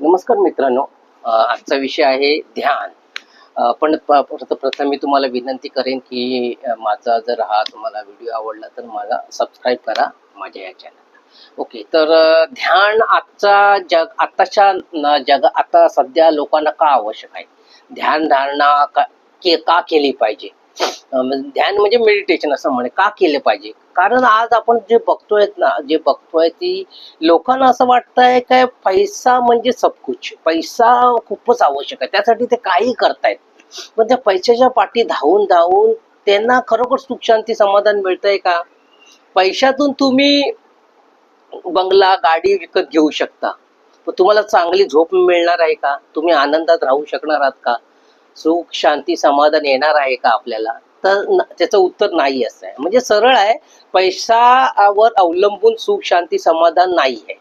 नमस्कार मित्रांनो. आजचा विषय आहे ध्यान. पण प्रथम मी तुम्हाला विनंती करेन की माझा जर हा तुम्हाला व्हिडिओ आवडला तर मला सबस्क्राईब करा माझ्या या चॅनल ओके तर ध्यान आजचा जग आताच्या जग आता सध्या लोकांना का आवश्यक आहे? ध्यान धारणा का के- का केली पाहिजे? म्हणजे ध्यान म्हणजे मेडिटेशन असं म्हणे. का केलं पाहिजे? कारण आज आपण जे बघतोय ना जे बघतोय ती लोकांना असं वाटतंय काय पैसा म्हणजे सबकुछ पैसा खूपच आवश्यक आहे. त्यासाठी ते काही करतायत. पण त्या पैशाच्या पाठी धावून धावून त्यांना खरोखर सुख शांती समाधान मिळतंय का? पैशातून तुम्ही बंगला गाडी विकत घेऊ शकता. पण तुम्हाला चांगली झोप मिळणार आहे का? तुम्ही आनंदात राहू शकणार आहात का? सुख शांती समाधान येणार आहे का आपल्याला? तर त्याचं उत्तर नाही असं आहे. म्हणजे सरळ आहे पैशावर अवलंबून सुख शांती समाधान नाही आहे.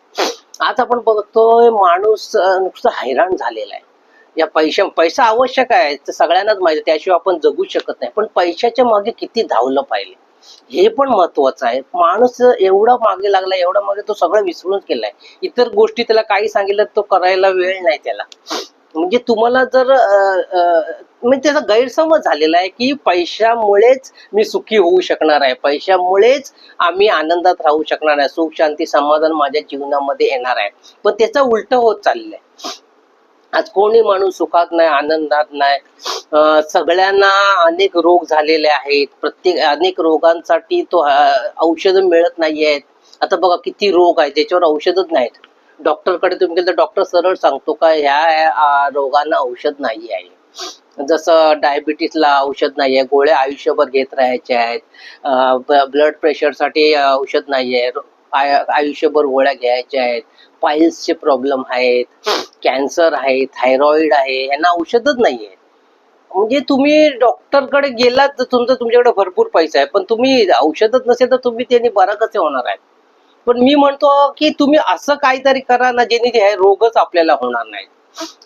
आज आपण बघतोय माणूस नुसतं हैराण झालेला आहे. या पैशा पैसा आवश्यक आहे तर सगळ्यांनाच माहिती त्याशिवाय आपण जगू शकत नाही. पण पैशाच्या मागे किती धावलं पाहिजे? हे पण महत्वाचं आहे. माणूस एवढा मागे लागला एवढा मागे तो सगळं विसरूनच गेलाय. इतर गोष्टी त्याला काही सांगितलं तो करायला वेळ नाही त्याला. म्हणजे तुम्हाला जर म्हणजे त्याचा गैरसमज झालेला आहे की पैशामुळेच मी सुखी होऊ शकणार आहे. पैशामुळेच आम्ही आनंदात राहू शकणार आहे. सुख शांती समाधान माझ्या जीवनामध्ये येणार आहे. पण त्याचा उलट होत चाललंय. आज कोणी माणूस सुखात नाही आनंदात नाही. सगळ्यांना अनेक रोग झालेले आहेत. प्रत्येक अनेक रोगांसाठी तो औषध मिळत नाही आहेत आता बघा किती रोग आहेत ज्याच्यावर औषधच नाहीत. डॉक्टरकडे तुम्ही गेलं तर डॉक्टर सरळ सांगतो का ह्या रोगाला रोगांना औषध नाही आहे. जसं डायबिटीसला औषध नाही आहे गोळ्या आयुष्यभर घेत राहायचे आहेत ब्लड प्रेशरसाठी औषध नाही आहे आयुष्यभर गोळ्या घ्यायच्या आहेत पाईल्सचे प्रॉब्लेम आहेत कॅन्सर आहे थायरॉईड आहे यांना औषधच नाही आहे. म्हणजे तुम्ही डॉक्टरकडे गेलात तर तुमचं तुमच्याकडे भरपूर पैसा आहे पण तुम्ही औषधच नसेल तर तुम्ही त्यांनी बरं कसे होणार आहेत? पण मी म्हणतो की तुम्ही असं काहीतरी करा ना ज्याने हे रोगच आपल्याला होणार नाही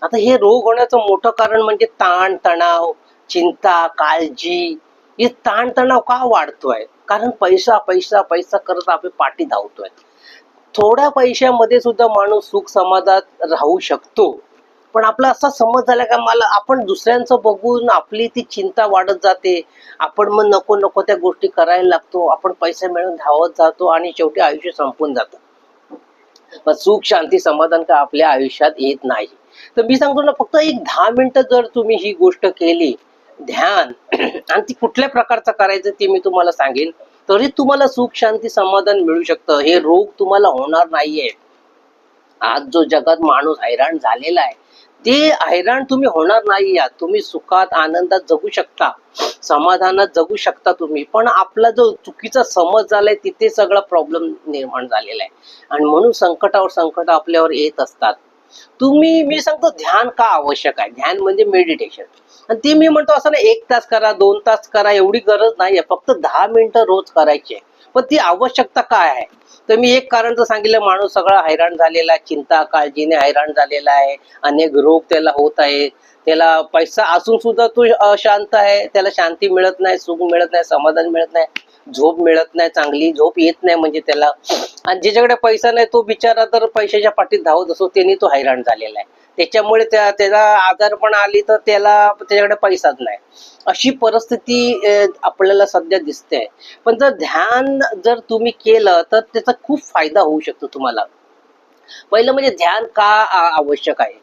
आता हे रोग होण्याचं मोठं कारण म्हणजे ताण तणाव चिंता काळजी हे ताण तणाव का वाढतोय? कारण पैसा पैसा पैसा करत आपण पाठी धावतोय. थोड्या पैशामध्ये सुद्धा माणूस सुख समाधात राहू शकतो. पण आपला असा समज झाला का मला आपण दुसऱ्यांचं बघून आपली ती चिंता वाढत जाते. आपण मग नको नको त्या गोष्टी करायला लागतो. आपण पैसे मिळून धावत जातो आणि शेवटी आयुष्य संपून जातं. पण सुख शांती समाधान का आपल्या आयुष्यात येत नाही. तर मी सांगतो ना फक्त एक दहा मिनिटं जर तुम्ही ही गोष्ट केली ध्यान आणि ती कुठल्या प्रकारचं करायचं ते मी तुम्हाला सांगेन तरी तुम्हाला सुख शांती समाधान मिळू शकतं. हे रोग तुम्हाला होणार नाहीये. आज जो जगात माणूस हैराण झालेला आहे ते हैराण तुम्ही होणार नाही यात. तुम्ही सुखात आनंदात जगू शकता. समाधानात जगू शकता तुम्ही. पण आपला जो चुकीचा समज झालाय तिथे सगळा प्रॉब्लेम निर्माण झालेला आहे. आणि म्हणून संकटावर संकट आपल्यावर येत असतात. तुम्ही मी सांगतो ध्यान का आवश्यक आहे? ध्यान म्हणजे मेडिटेशन आणि ती मी म्हणतो असं ना एक तास करा दोन तास करा एवढी गरज नाहीये फक्त दहा मिनिटं रोज करायची आहे. पण ती आवश्यकता काय आहे? तर मी एक कारण तर सांगितलं माणूस सगळा हैराण झालेला आहे चिंता काळजीने हैराण झालेला आहे अनेक रोग त्याला होत आहे त्याला पैसा असून सुद्धा तो अशांत आहे. त्याला शांती मिळत नाही सुख मिळत नाही समाधान मिळत नाही झोप मिळत नाही चांगली झोप येत नाही म्हणजे त्याला. आणि ज्याच्याकडे पैसा नाही तो बिचारा तर पैशाच्या पाठीत धावत असो त्यांनी तो हैराण झालेला आहे. त्याच्यामुळे त्या त्याला आजारपण आली तर त्याला त्याच्याकडे पैसाच नाही. अशी परिस्थिती आपल्याला सध्या दिसते. पण जर ध्यान जर तुम्ही केलं तर त्याचा खूप फायदा होऊ शकतो तुम्हाला. पहिलं म्हणजे ध्यान का आवश्यक आहे?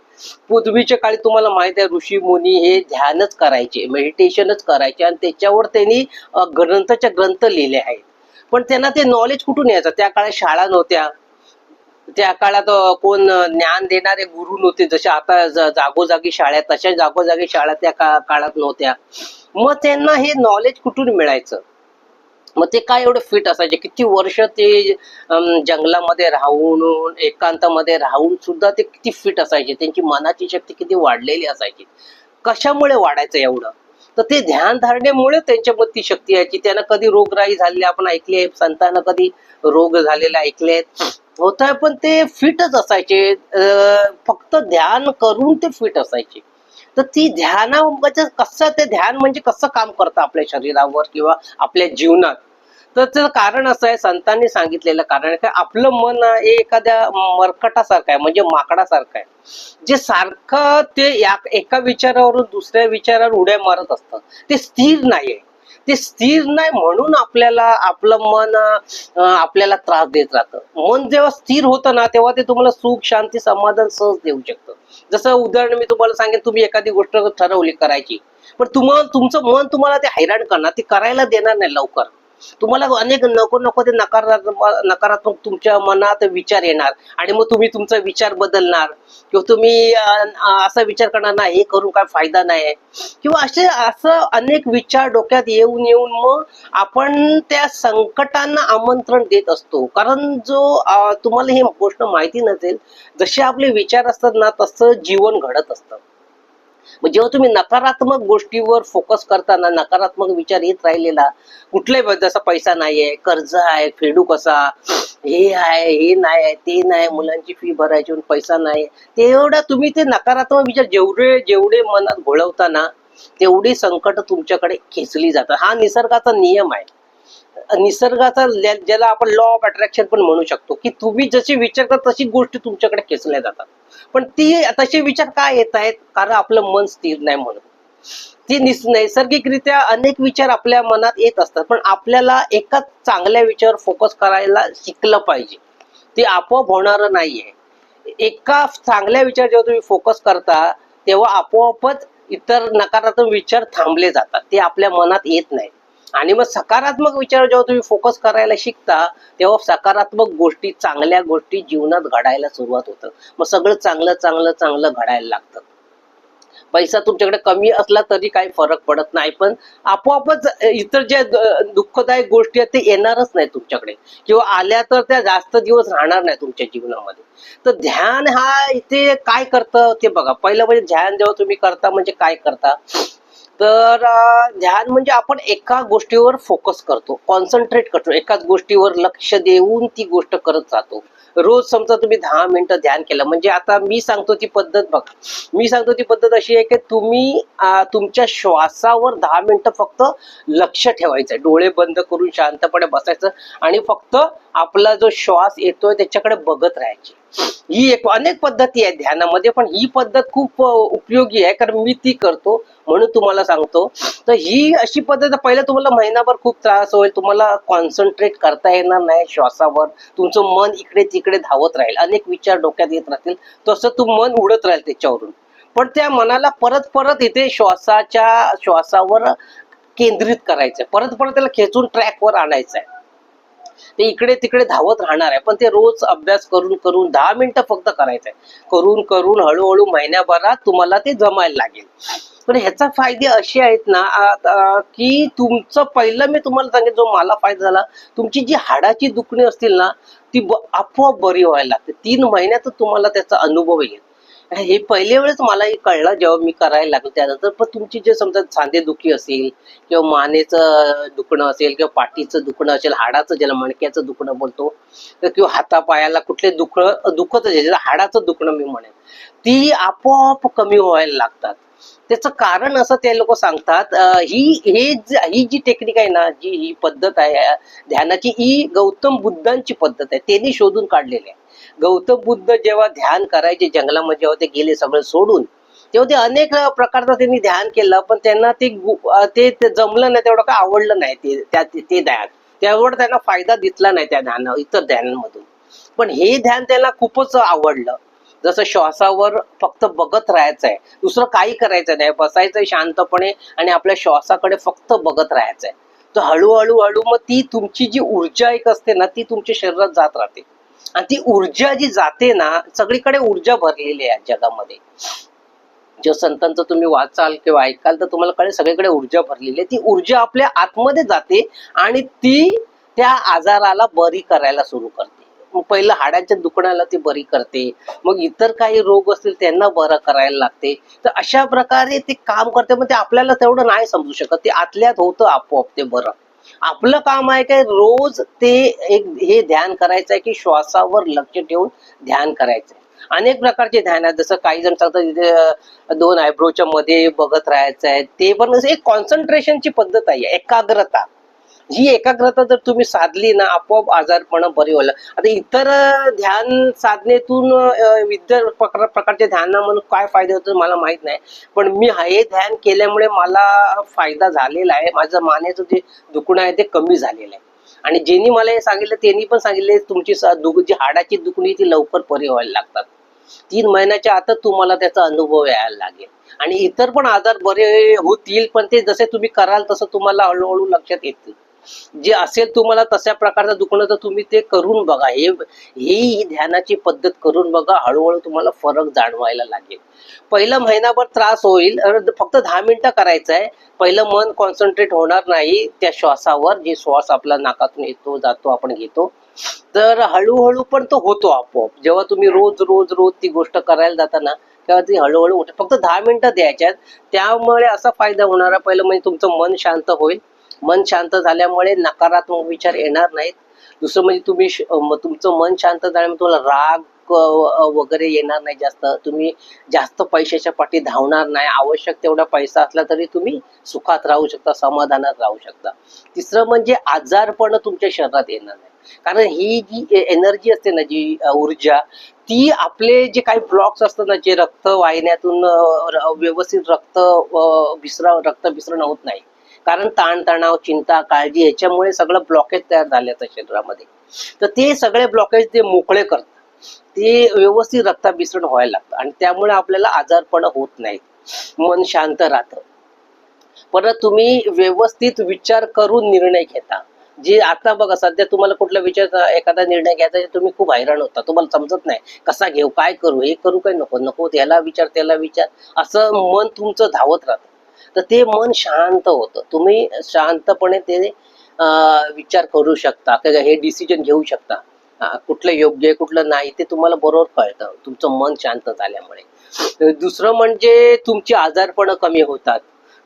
पूर्वीच्या काळी तुम्हाला माहिती आहे ऋषी मुनी हे ध्यानच करायचे मेडिटेशनच करायचे आणि त्याच्यावर त्यांनी ग्रंथाच्या ग्रंथ लिहिले आहेत. पण त्यांना ते नॉलेज कुठून यायचं? त्या काळात शाळा नव्हत्या. त्या काळात कोण ज्ञान देणारे गुरु नव्हते. जसे आता जागोजागी शाळा तशा जागोजागी शाळा त्या काळात नव्हत्या. मग त्यांना हे नॉलेज कुठून मिळायचं? मग ते काय एवढे फिट असायचे? किती वर्ष ते जंगलामध्ये राहून एकांतामध्ये राहून सुद्धा ते किती फिट असायचे? त्यांची मनाची शक्ती किती वाढलेली असायची? कशामुळे वाढायचं एवढं? तर ते ध्यान धारणेमुळे त्यांच्यामध्ये ती शक्ती यायची. त्यांना कधी रोगराई झालेली आपण ऐकली आहे. संतांना कधी रोग झालेले ऐकले आहेत. होत आहे पण ते फिटच असायचे. फक्त ध्यान करून ते फिट असायचे. तर ती ध्याना म्हणजे कसं ते ध्यान म्हणजे कसं काम करतं आपल्या शरीरावर किंवा आपल्या जीवनात? तर त्याचं कारण असं आहे संतांनी सांगितलेलं कारण की आपलं मन हे एखाद्या मरकटासारखं आहे म्हणजे माकडासारखं आहे. जे सारखं ते या एका विचारावरून दुसऱ्या विचारावर उड्या मारत असतं. ते स्थिर नाहीये. ते स्थिर नाही म्हणून आपल्याला आपलं मन आपल्याला त्रास देत राहतं. मन जेव्हा स्थिर होतं ना तेव्हा ते तुम्हाला सुख शांती समाधान सहज देऊ शकतं. जसं उदाहरण मी तुम्हाला सांगेन तुम्ही एखादी गोष्ट ठरवली करायची. पण तुम्हाला तुमचं मन तुम्हाला ते हैराण करणार ते करायला देणार नाही लवकर. तुम्हाला अनेक नको नको ते नकारात्मक नकारात्मक तुमच्या मनात विचार येणार. आणि मग तुम्ही तुमचा विचार बदलणार. किंवा तुम्ही असा विचार करणार नाही हे करून काय फायदा नाही किंवा असे असं अनेक विचार डोक्यात येऊन येऊन मग आपण त्या संकटांना आमंत्रण देत असतो. कारण जो तुम्हाला हे गोष्ट माहिती नसेल जसे आपले विचार असतात ना तसं जीवन घडत असतं. मग जेव्हा तुम्ही नकारात्मक गोष्टीवर फोकस करताना नकारात्मक विचार येत राहिलेला कुठल्याही जसा पैसा नाहीये कर्ज आहे फेडू कसा हे आहे हे नाही आहे ते नाही मुलांची फी भरायची पैसा नाही तेवढा तुम्ही ते नकारात्मक विचार जेवढे जेवढे मनात घोळवताना तेवढी संकट तुमच्याकडे खेचली जातात. हा निसर्गाचा नियम आहे. निसर्गाचा ज्याला आपण लॉ ऑफ अट्रॅक्शन पण म्हणू शकतो की तुम्ही जसे विचार करता तशी गोष्टी तुमच्याकडे खेचल्या जातात. पण ती तसे विचार काय येत आहेत? कारण आपलं मन स्थिर नाही म्हणून. ती निस नैसर्गिकरित्या अनेक विचार आपल्या मनात येत असतात पण आपल्याला एकाच चांगल्या विचार फोकस करायला शिकलं पाहिजे. ते आपोआप होणार नाहीये. एका चांगल्या विचार जेव्हा तुम्ही फोकस करता तेव्हा आपोआपच इतर नकारात्मक विचार थांबले जातात. ते आपल्या मनात येत नाहीत. आणि मग सकारात्मक विचार जेव्हा तुम्ही फोकस करायला शिकता तेव्हा सकारात्मक गोष्टी चांगल्या गोष्टी जीवनात घडायला सुरुवात होतं मग सगळं चांगलं चांगलं चांगलं घडायला लागतं. पैसा तुमच्याकडे कमी असला तरी काही फरक पडत नाही पण आपोआपच इतर ज्या दुःखदायक गोष्टी आहेत ते येणारच नाही तुमच्याकडे. किंवा आल्या तर त्या जास्त दिवस राहणार नाही तुमच्या जीवनामध्ये. तर ध्यान हा इथे काय करतं ते बघा. पहिलं म्हणजे ध्यान जेव्हा तुम्ही करता म्हणजे काय करता? तर ध्यान म्हणजे आपण एका गोष्टीवर फोकस करतो कॉन्सन्ट्रेट करतो. एकाच गोष्टीवर लक्ष देऊन ती गोष्ट करत जातो. रोज समजा तुम्ही दहा मिनिटं ध्यान केलं म्हणजे आता मी सांगतो ती पद्धत बघ. मी सांगतो ती पद्धत अशी आहे की तुम्ही तुमच्या श्वासावर दहा मिनिटं फक्त लक्ष ठेवायचं. डोळे बंद करून शांतपणे बसायचं आणि फक्त आपला जो श्वास येतोय त्याच्याकडे बघत राहायचे. ही एक अनेक पद्धती आहेत ध्यानामध्ये पण ही पद्धत खूप उपयोगी आहे कारण मी ती करतो म्हणून तुम्हाला सांगतो. तर ही अशी पद्धत पहिला तुम्हाला महिनाभर खूप त्रास होईल तुम्हाला कॉन्सन्ट्रेट करता येणार नाही श्वासावर तुमचं मन इकडे तिकडे धावत राहील अनेक विचार डोक्यात येत राहतील तसं तुम मन उडत राहील त्याच्यावरून. पण त्या मनाला परत परत इथे श्वासाच्या श्वासावर केंद्रित करायचं परत परत त्याला खेचून ट्रॅकवर आणायचं आहे ते इकडे तिकडे धावत राहणार आहे. पण ते रोज अभ्यास करून करून दहा मिनिटं फक्त करायचंय. करून करून हळूहळू महिन्याभरात तुम्हाला ते जमायला लागेल. पण ह्याचा फायदे असे आहेत ना की तुमचं पहिलं मी तुम्हाला सांगेन जो मला फायदा झाला तुमची जी हाडाची दुखणी असतील ना ती आपोआप बरी व्हायला लागते. तीन महिन्यात तुम्हाला त्याचा अनुभव येईल. हे पहिल्या वेळेस मला हे कळलं जेव्हा मी करायला लागलो त्यानंतर पण तुमची जे समजा सांधेदुखी असेल किंवा मानेचं दुखणं असेल किंवा पाठीचं दुखणं असेल हाडाचं ज्याला मणक्याचं दुखणं बोलतो तर किंवा हातापायाला कुठले दुख दुखत असेल हाडाचं दुखणं मी म्हणेन ती आपोआप कमी व्हायला लागतात. त्याचं कारण असं ते लोक सांगतात ही हे ही जी टेक्निक आहे ना जी ही पद्धत आहे ध्यानाची ही गौतम बुद्धांची पद्धत आहे त्यांनी शोधून काढलेली आहे. गौतम बुद्ध जेव्हा ध्यान करायचे जंगलामध्ये जेव्हा ते गेले सगळं सोडून तेव्हा ते अनेक प्रकारचं त्यांनी ध्यान केलं पण त्यांना ते ते जमलं नाही तेवढं काय आवडलं नाही ते त्या ते ध्यान. त्यामुळे त्यांना फायदा दिसला नाही त्या ध्यान इतर ध्यानांमधून. पण हे ध्यान त्यांना खूपच आवडलं. जसं श्वासावर फक्त बघत राहायचं आहे दुसरं काही करायचं नाही बसायचं शांतपणे आणि आपल्या श्वासाकडे फक्त बघत राहायचं आहे तर हळूहळू हळू मग ती तुमची जी ऊर्जा एक असते ना ती तुमच्या शरीरात जात राहते. आणि ती ऊर्जा जी जाते ना सगळीकडे ऊर्जा भरलेली आहे जगामध्ये. जो संतांचं तुम्ही वाचाल किंवा ऐकाल तर तुम्हाला कळेल सगळीकडे ऊर्जा भरलेली आहे. ती ऊर्जा आपल्या आतमध्ये जाते आणि ती त्या आजाराला बरी करायला सुरू करते. मग पहिलं हाडांच्या दुखण्याला ती बरी करते. मग इतर काही रोग असतील त्यांना बरं करायला लागते. तर अशा प्रकारे ते काम करते मग ते आपल्याला तेवढं नाही समजू शकत. ते आतल्यात होतं आपोआप ते बरं. आपलं काम आहे काय रोज ते एक हे ध्यान करायचं आहे की श्वासावर लक्ष ठेवून ध्यान करायचं आहे अनेक प्रकारचे ध्यान आहेत. जसं काही जण सांगतात इथे दोन आयब्रोच्या मध्ये बघत राहायचं आहे ते पण एक कॉन्सन्ट्रेशनची पद्धत आहे एकाग्रता. ही एकाग्रता जर तुम्ही साधली ना आपोआप आजारपण बरे होईल. आता इतर ध्यान साधनेतून इतर प्रकारच्या प्रकार प्रकारचे ध्यानामधून काय फायदे होतो मला माहीत नाही. पण मी हे ध्यान केल्यामुळे मला फायदा झालेला आहे. माझं मानेचं जे दुखणं आहे ते कमी झालेलं आहे. आणि ज्यांनी मला हे सांगितलं त्यांनी पण सांगितले तुमची दुख जी हाडाची दुखणी ती लवकर बरी व्हायला लागतात. तीन महिन्याच्या आतच तुम्हाला त्याचा अनुभव यायला लागेल. आणि इतर पण आजार बरे होतील पण ते जसे तुम्ही कराल तसं तुम्हाला हळूहळू लक्षात येतील. जे असेल तुम्हाला तशा प्रकारचं दुखणं तर तुम्ही ते करून बघा. हे ही ध्यानाची पद्धत करून बघा. हळूहळू तुम्हाला फरक जाणवायला लागेल. पहिला महिनाभर त्रास होईल. फक्त दहा मिनिटं करायचं आहे पहिलं मन कॉन्सन्ट्रेट होणार नाही त्या श्वासावर. जे श्वास आपला नाकातून येतो जातो आपण घेतो. तर हळूहळू पण तो होतो आपोआप. जेव्हा तुम्ही रोज रोज रोज ती गोष्ट करायला जाताना तेव्हा ती हळूहळू फक्त दहा मिनिटं द्यायच्यात. त्यामुळे असा फायदा होणार आहे पहिलं म्हणजे तुमचं मन शांत होईल. मन शांत झाल्यामुळे नकारात्मक विचार येणार नाहीत. दुसरं म्हणजे तुम्ही तुमचं मन शांत झाल्यामुळे तुम्हाला राग वगैरे येणार नाही जास्त. तुम्ही जास्त पैशाच्या पाठी धावणार नाही. आवश्यक तेवढा पैसा असला तरी तुम्ही सुखात राहू शकता समाधानात राहू शकता. तिसरं म्हणजे आजारपण तुमच्या शरीरात येणार नाही. कारण ही जी एनर्जी असते ना जी ऊर्जा ती आपले जे काही ब्लॉक्स असतात ना जे रक्त वाहिन्यातून व्यवस्थित रक्त विसरा रक्त विसरण होत नाही. कारण ताणतणाव चिंता काळजी याच्यामुळे सगळं ब्लॉकेज तयार झाले शरीरामध्ये. तर ते सगळे ब्लॉकेज ते मोकळे करतात. ते व्यवस्थित रक्ताभिसरण व्हायला लागतं आणि त्यामुळे आपल्याला आजारपण होत नाहीत. मन शांत राहतं. परत तुम्ही व्यवस्थित विचार करून निर्णय घेता. जे आता बघा सध्या तुम्हाला कुठला विचार एखादा निर्णय घ्यायचा तुम्ही खूप हैराण होता. तुम्हाला समजत नाही कसा घेऊ काय करू हे करू काय नको? नको त्याला विचार त्याला विचार. असं मन तुमचं धावत राहतं. तर ते मन शांत होतं. तुम्ही शांतपणे ते विचार करू शकता. किंवा हे डिसिजन घेऊ शकता. कुठलं योग्य आहे कुठलं नाही ते तुम्हाला बरोबर कळतं. तुमचं मन शांत झाल्यामुळे. दुसरं म्हणजे तुमची आजारपणं कमी होतात.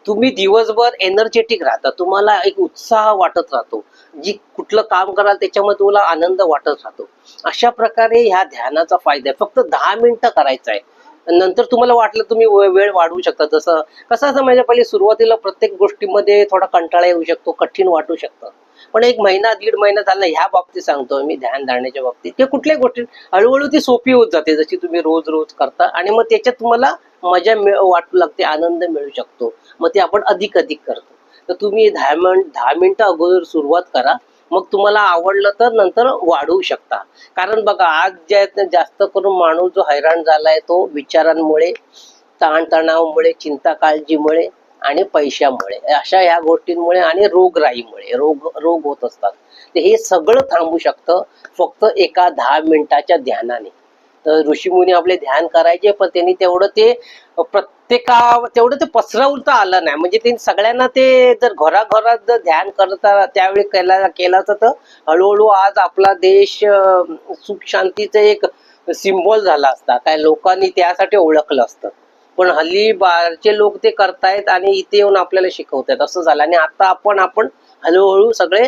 तुम्ही दिवसभर एनर्जेटिक राहता. तुम्हाला एक उत्साह वाटत राहतो. जी कुठलं काम कराल त्याच्यामध्ये तुम्हाला आनंद वाटत राहतो. अशा प्रकारे ह्या ध्यानाचा फायदा आहे. फक्त दहा मिनिटं करायचा आहे. नंतर तुम्हाला वाटलं तुम्ही वेळ वाढवू शकता. जसं कसं असं माझ्या पहिले सुरुवातीला प्रत्येक गोष्टीमध्ये थोडा कंटाळा येऊ शकतो कठीण वाटू शकतं. पण एक महिना दीड महिना झाला ह्या बाबतीत सांगतोय मी ध्यान धारण्याच्या बाबतीत. किंवा कुठल्याही गोष्टी हळूहळू ती सोपी होत जाते जशी तुम्ही रोज रोज करता. आणि मग त्याच्यात तुम्हाला मजा मिळ वाटू लागते आनंद मिळू शकतो. मग ते आपण अधिक अधिक करतो. तर तुम्ही दहा मिनिट दहा मिनिटं अगोदर सुरुवात करा. मग तुम्हाला आवडलं तर नंतर वाढवू शकता. कारण बघा आज ज्या जास्त करून माणूस जो हैराण झालाय तो विचारांमुळे ताणतणावमुळे चिंता काळजीमुळे आणि पैशामुळे अशा ह्या गोष्टींमुळे आणि रोगराईमुळे रोग रोग होत असतात. हे सगळं थांबू शकतं फक्त एका दहा मिनिटाच्या ध्यानाने. तर ऋषीमुनी आपले ध्यान करायचे पण त्यांनी तेवढं ते प्रत्येका तेवढं ते पसरवता आलं नाही. म्हणजे त्यांनी सगळ्यांना ते जर घराघरात जर ध्यान करता त्यावेळी केला केलं तर हळूहळू आज आपला देश सुख शांतीचं एक सिम्बॉल झाला असता. काय लोकांनी त्यासाठी ओळखलं असतं. पण हल्ली बाहेरचे लोक ते करतायत आणि इथे येऊन आपल्याला शिकवतायत. असं झालं. आणि आता आपण आपण हळूहळू सगळे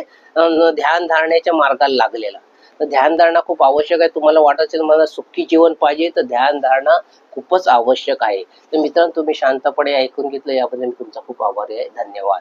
ध्यान धारण्याच्या मार्गाला लागलेला तर ध्यान धारणा खूप आवश्यक आहे. तुम्हाला वाटत असेल मला सुखी जीवन पाहिजे तर ध्यान धारणा खूपच आवश्यक आहे. तर मित्रांनो तुम्ही शांतपणे ऐकून घेतलं याबद्दल मी तुमचा खूप आभारी आहे. धन्यवाद.